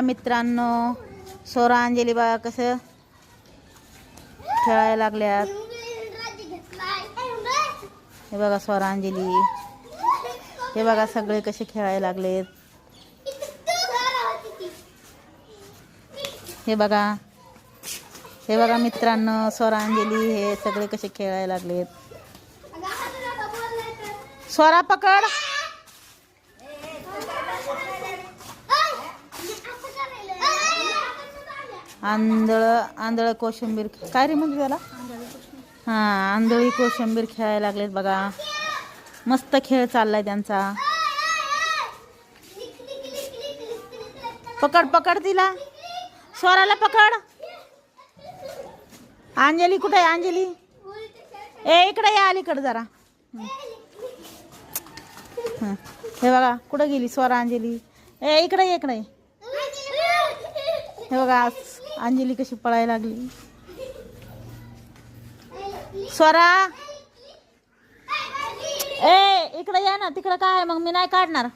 मित्रांनो? सोरा अंजली बाबा कसं खेळायला लागल्यात. हे बघा सोरा अंजली हे बघा सगळे कसे खेळायला लागलेत. हे बघा. हे बघा मित्रांनो स्वरांजली हे सगळे कसे खेळायला लागलेत. स्वरा पकड. आंधळ आंधळ कोशिंबीर काय रे म्हणजे त्याला? हा आंधळी कोशिंबीर खेळायला लागलेत बघा. मस्त खेळ चाललाय त्यांचा. पकड पकड तिला. स्वराला पकड. अंजली कुठे आहे अंजली? ए इकडे या अलीकडे जरा. हे. बघा कुठं गेली स्वरा अंजली? ए इकडे इकडे हे बघा अंजली कशी पळायला लागली. स्वरा! ए इकडे या ना तिकडे काय मग मी नाही काढणार.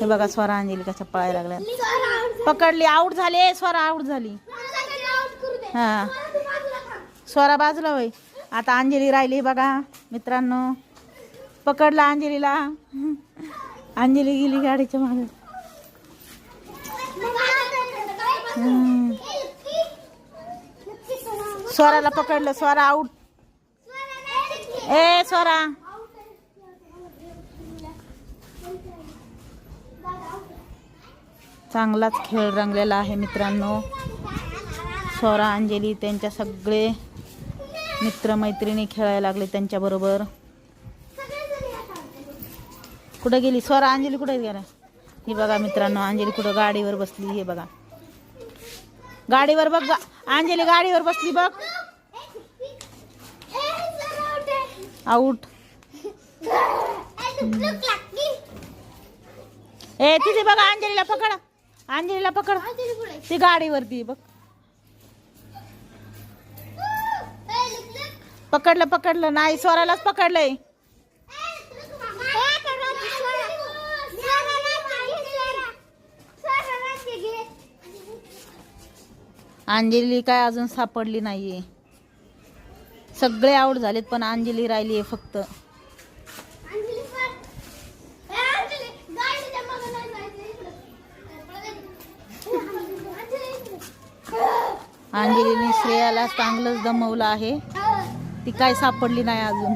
हे बघा स्वरा अंजली कशा पळायला लागल्या. पकडली आऊट झाली. स्वरा आऊट झाली. हा. स्वरा बाजूला होय. आता अंजली राहिली बघा मित्रांनो. पकडला अंजलीला. अंजली गेली गाडीच्या मागे. स्वराला पकडलं स्वरा आऊट ए स्वरा. चांगलाच खेळ रंगलेला आहे मित्रांनो. स्वरा अंजली त्यांच्या सगळे मित्रमैत्रिणी खेळायला लागले त्यांच्याबरोबर कुठं गेली? स्वरा अंजली कुठे गेला? ही बघा मित्रांनो अंजली कुठं गाडीवर बसली हे बघा. गाडीवर बघ अंजली गाडीवर बसली बघ. आऊट ए तिथे बघा अंजलीला पकड. अंजलीला पकड. ती गाडीवरती बघ. पकडलं पकडलं. नाही स्वरालाच पकडलंय. अंजली काय अजून सापडली नाहीये. सगळे आऊट झालेत पण अंजली राहिली आहे फक्त अंजलीने श्रेयाला चांगलंच दमवलं आहे. ती काय सापडली नाही अजून.